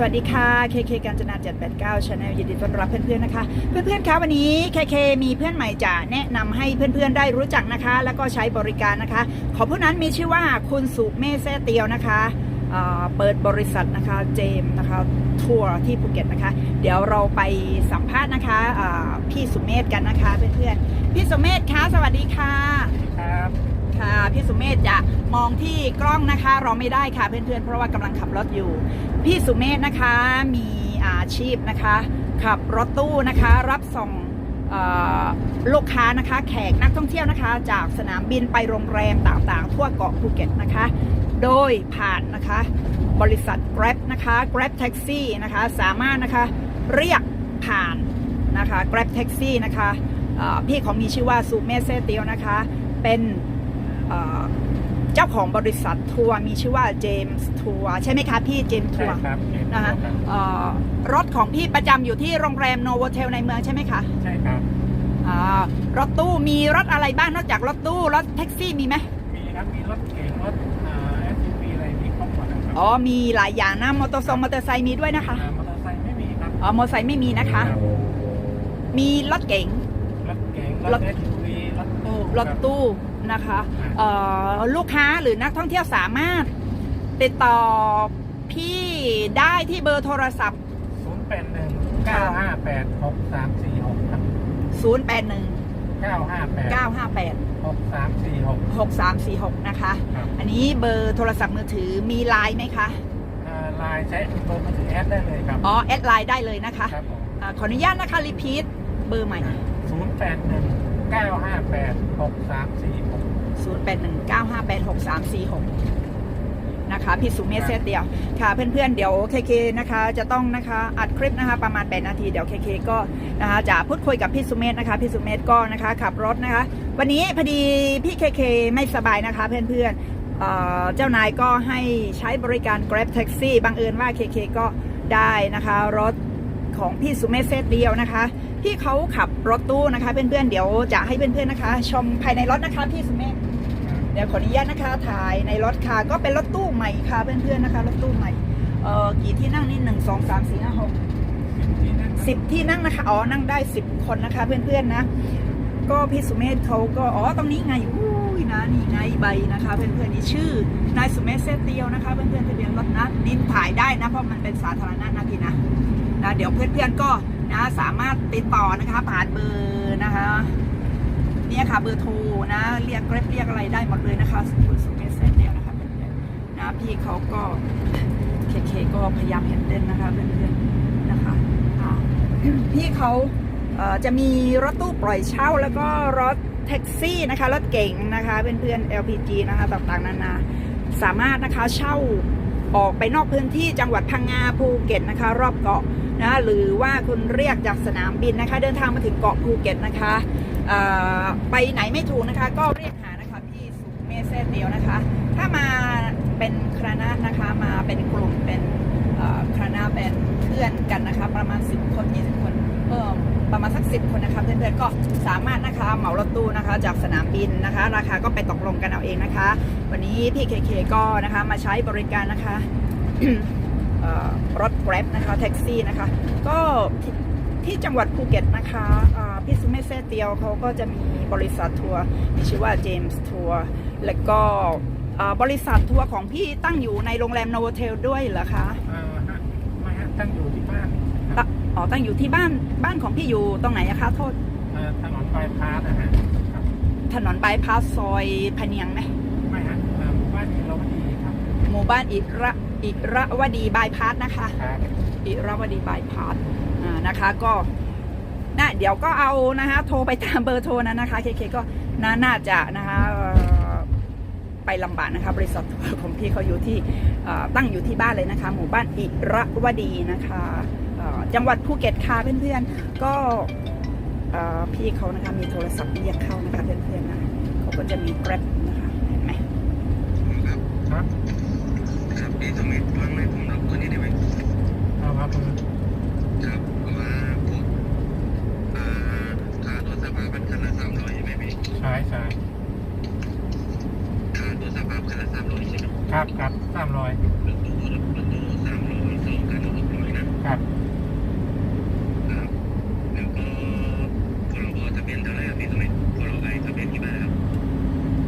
สวัสดีค่ะ KK การจนา789 Channel ยินดีต้อนรับเพื่อนๆนะคะ เพื่อนๆคะวันนี้ KK มีเพื่อนใหม่จะแนะนำให้เพื่อนๆได้รู้จักนะคะ แล้วก็ใช้บริการนะคะ ของผู้นั้นมีชื่อว่าคุณสุเมฆแซ่เตียวนะคะเเปิดบริษัทนะคะเจมส์นะคะทัวร์ที่ภูเก็ตนะคะ เดี๋ยวเราไปสัมภาษณ์นะคะพี่สุเมธกันนะคะเพื่อนๆพี่สุเมธคะสวัสดีค่ะ ค่ะพี่สุเมธจะมองที่กล้องนะคะ เราไม่ได้ค่ะเพื่อนๆ เพราะว่ากำลังขับรถอยู่ พี่สุเมธนะคะมีอาชีพนะคะ ขับรถตู้นะคะรับส่งลูกค้านะคะแขกนักท่องเที่ยวนะคะ จากสนามบินไปโรงแรมต่างๆ ทั่วเกาะภูเก็ตนะคะ โดยผ่านนะคะ บริษัท Grab นะคะ Grab Taxi นะคะสามารถนะคะเรียกผ่านนะคะ Grab Taxi นะคะพี่เขามีชื่อว่าสุเมธเซเตียวนะคะ เป็น เอ่อเจ้าของบริษัททัวร์มีชื่อว่าเจมส์ทัวร์ใช่ไหมคะพี่เจมส์ทัใช่วร์ครับเห็นนะคะครับเอ่อรถของพี่ประจำอยู่ที่โรงแรมโนโวเทลในเมืองใช่ไหมคะใช่ครับอ่ารถตู้มีรถอะไรบ้างนอกจากรถตู้รถแท็กซี่มีไหมมีครับมีรถเก๋งรถอ่า SUV อะไรมีครบหมดนะครับอ๋อมีหลายอย่างนะมอเตอร์ไซค์มอเตอร์ไซค์มีด้วยนะคะอ่ามอเตอร์ไซค์ไม่มีครับอ๋อมอเตอร์ไซค์ไม่มีนะคะ รับมีรถเก๋งรถเก๋งรรถถ SUV รถตู้รถตู้ นะคะเอ่อลูกค้าหรือนักท่องเที่ยวสามารถติดต่อพี่ได้ที่เบอร์โทรศัพท์ศูนย์แปดหนึ่งเก้าห้าแปดหกสามสี่หกครับ081เก้าห้าแปด958หกสามสี่หก6346 นะคะ ครับ อันนี้เบอร์โทรศัพท์มือถือมีไลน์ไหมคะอ่าไลน์ใช้เบอร์มือถือแอดได้เลยครับ อ๋อ แอดไลน์ได้เลยนะคะครับผมอาขออนุญาตนะคะรีพีทเบอร์ใหม่ศูนย์แปดหนึ่ง เก้าห้าแปดหกสามสี่หก0819586346 นะคะพี่สุเมธเซตเดียว ค่ะเพื่อนๆ เดี๋ยวเคเคนะคะ จะต้องนะคะอัดคลิปนะคะ ประมาณ 8 นาที เดี๋ยวเคเคก็นะคะจะพูดคุยกับพี่สุเมธนะคะพี่สุเมธก็นะคะขับรถนะคะ วันนี้พอดีพี่เคเคไม่สบายนะคะ เพื่อนๆเอ่อเจ้านายก็ให้ใช้บริการ Grab Taxi บังเอิญว่าเคเคก็ได้นะคะรถ ของพี่สุเมธเซตเดียวนะคะที่เขาขับรถตู้นะคะเพื่อนๆเดี๋ยวจะให้เพื่อนๆนะคะ ชมภายในรถนะคะพี่สุเมธเดี๋ยวขออนุญาตนะคะถ่ายในรถค่ะก็เป็นรถตู้ใหม่ค่ะเพื่อนๆนะคะรถตู้ใหม่เอ่อกี่ที่นั่งนี่หนึ่งสองสามสี่ห้าหกที่นั่นสิบที่นั่งนะคะอ๋อนั่งได้สิบคนนะคะเพื่อนๆนะ ก็พี่สุเมธเขาก็อ๋อตรงนี้ไงอุ้ยนะนี่ไงใบนะคะเพื่อนๆนี่ชื่อนายสุเมธเซตเตียวนะคะเพื่อนๆทะเบียนรถนะนินถ่ายได้นะเพราะมันเป็นสาธารณะนะพี่นะ นะเดี๋ยวเพื่อนๆก็นะสามารถติดต่อนะคะผ่านเบอร์นะคะเนี่ยค่ะเบอร์โทรนะเรียกเกร็บเรียกอะไรได้หมดเลยนะคะคุณสุเมธเซนเนี่ยนะคะเพื่อนๆนะพี่เขาก็เคเคก็พยายามเห็นเด่นนะคะเพื่อนๆนะคะพี่เขาจะมีรถตู้ปล่อยเช่าแล้วก็รถแท็กซี่นะคะรถเก๋งนะคะเพื่อนๆ LPG นะคะต่างๆนานาสามารถนะคะเช่าออกไปนอกพื้นที่จังหวัดพังงาภูเก็ตนะคะ รอบเกาะ นะหรือว่าคุณเรียกจากสนามบินนะคะ เดินทางมาถึงเกาะภูเก็ตนะคะไปไหนไม่ถูกนะคะ ก็เรียกหานะคะพี่สุเมธเซนเดียวนะคะ ถ้ามาเป็นคณะนะคะมาเป็นกลุ่มเป็นคณะเป็นเพื่อนกันนะคะ ประมาณ 10 คน 20 คนเออประมาณสัก10คนนะคะเพื่อนๆก็สามารถนะคะเหมารถตู้นะคะจากสนามบินนะคะ ราคาก็ไปตกลงกันเอาเองนะคะ วันนี้พี่เคเคก็นะคะมาใช้บริการนะคะ รถ Grab นะคะแท็กซี่นะคะ ก็ที่ที่จังหวัดภูเก็ตนะคะอ่าพี่สุเมธเซเตียวเขาก็จะมีบริษัททัวร์มีชื่อว่า James Tour แล้วก็อ่าบริษัททัวร์ของพี่ตั้งอยู่ในโรงแรมโนโวเทลด้วยเหรอคะอ่าฮะไม่ฮะตั้งอยู่ที่บ้านคตรับอ๋อตั้งอยู่ที่บ้านบ้านของพี่อยู่ตรงไหนอะคะโทษอ่าถนนบายพาสนะฮะครับถนนบายพาสซอยพะเนียงไหมไม่ฮะอ่าหมู่บ้านอิรวดีครับหมู่บ้านอิระ อิระวดีบายพาสนะคะครับอิราวดีบายพาสอ่านะคะก็นะเดี๋ยวก็เอานะคะโทรไปตามเบอร์โทรนั้นนะคะเคเคก็นาน่าจะนะคะเอ่อไปลำบากนะคะบริษัททัวร์ของพี่เขาอยู่ที่เอ่อตั้งอยู่ที่บ้านเลยนะคะ หมู่บ้านอิระวดีนะคะเอ่อจังหวัดภูเก็ตค่ะเพื่อนๆก็เอ่อพี่เขานะคะมีโทรศัพท์เรียกเข้านะคะเพื่อนๆนะเขาก็จะมีแกร็บนะคะ พี่สมิธว่างไหมผมรบกวนนิดได้ไหมเอาครับผมครับว่าผมอ่าค่าตัวสภาพมันคันละสามร้อยใช่ไหมพี่ใช่ใช่ค่าตัวสภาพคันละสามร้อยใช่ไหมครับครับสามร้อยประตูประตูสามร้อยสองคันละหกร้อยนะครับ ครับแล้วก็พรบทะเบียนเท่าไหร่ครัพี่สมิธพรบไอ้ทะเบียนกี่บาทครับ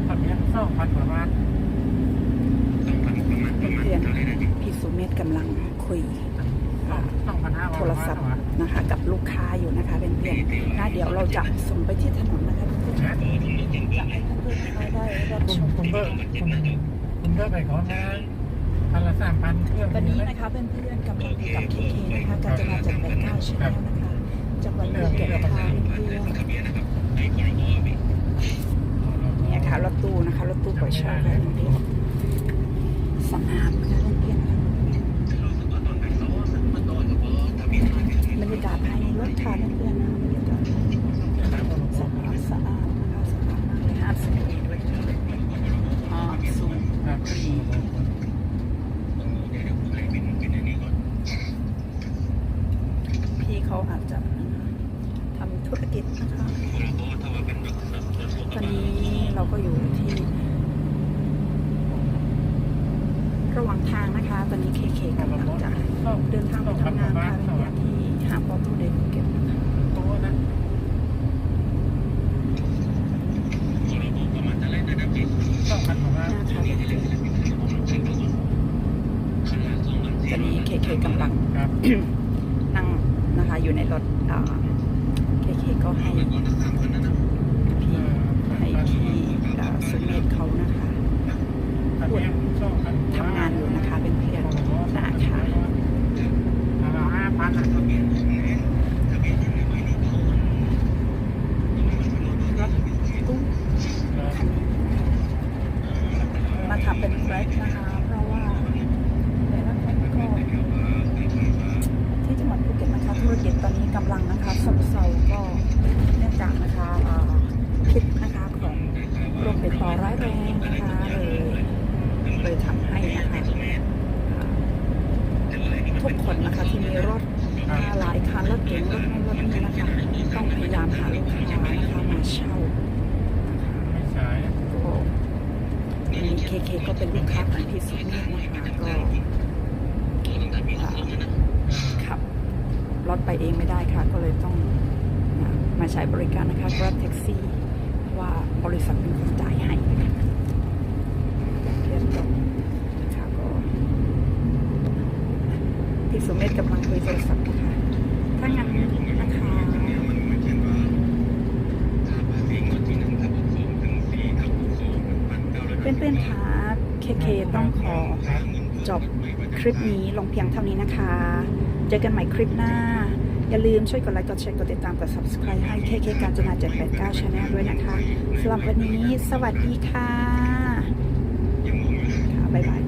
ทะเบียนสองพันกว่าบาท โทรศัพท์นะคะ กับลูกค้าอยู่นะคะเป็นเพื่อนๆนะเดี๋ยวเราจะส่งไปที่ถนนนะคะเพื่อนๆจะให้เพื่อนๆเขาได้รับคุชณมคุณเบอร์คุณคุณเบอร์ไปก่อนนะพันละสามพันเครื่องวันนี้นะคะเพื่อนๆกำลังอยู่กับเคเคนะคะการจนาจัดแปดเก้าชแนลนะคะจังหวัดภูเก็ตค่ะเพื่อนๆเนี่ยค่ะรถตู้นะคะรถตู้ปล่อยเช่าค่ะเพื่อนๆสนามนะคะเพื่อนๆบรรยากาศภายในรถค่ะเพื่อนๆนะบรรยากาศสะอาดสะอาดนะคะสะอาดมากเลยห้ามสูงด้วยอ๋อสูง ครับ พี่เขาอาจจะทำธุรกิจนะคะ ตอนนี้เราก็อยู่ที่ ระหว่างทางนะคะ ตอนนี้เคเคกำลังจะเดินทางไปทำงานค่ะเป็นอย่าที่หาปอทูเดภูเก็ตนะคะตัวนะสองพันกว่าบนะคะเพื่อนๆตอนนี้เคเคกำลังนั่งนะคะอยู่ในรถเคเคก็ให้พี่ให้พี่อ่าสุเมธเขานะคะ ทำงานอยู่นะคะเป็นเพื่อนนะคะ ห้าพัน ตู้คันนี้นะคะ มาทำเป็นแฟลชนะคะ เพราะว่าแต่ละคนก็ที่จังหวัดภูเก็ตนะคะ ธุรกิจตอนนี้กำลังนะคะซบเซาก็เนื่องจากนะคะเอ่อพิษนะคะของโรคติดต่อร้ายแรงนะคะเลยเลยทำให้นะคะอ่าทุกคนนะคะที่มีรถนะคะหลายคันรถเก๋งรถนั่นรถนี่นะคะ ต้องพยายามหาลูกค้านะคะมาเช่านะคะ ไม่ใช่ ก็มีเคเคก็เป็นลูกค้าของ พี่สุเมธนะคะก็ขับรถไปเองไม่ได้ค่ะ ก็เลยต้องมาใช้บริการนะคะ Grab Taxi ว่าบริษัทเป็นคนจ่ายให้นะคะเรียนจบนะคะก็พี่สุเมธกำลังคุยโทรศัพท์นะคะถ้างั้นนะคะ เพื่อนๆคะเคเคต้องขอ จบคลิปนี้ลงเพียงเท่านี้นะคะ เจอกันใหม่คลิปหน้า อย่าลืมช่วยกดไลค์ กดแชร์ กดติดตาม กด subscribe ให้เคเคการจนา789 Channel ด้วยนะคะสำหรับวันนี้ สวัสดีค่ะ ค่ะ บ๊ายบาย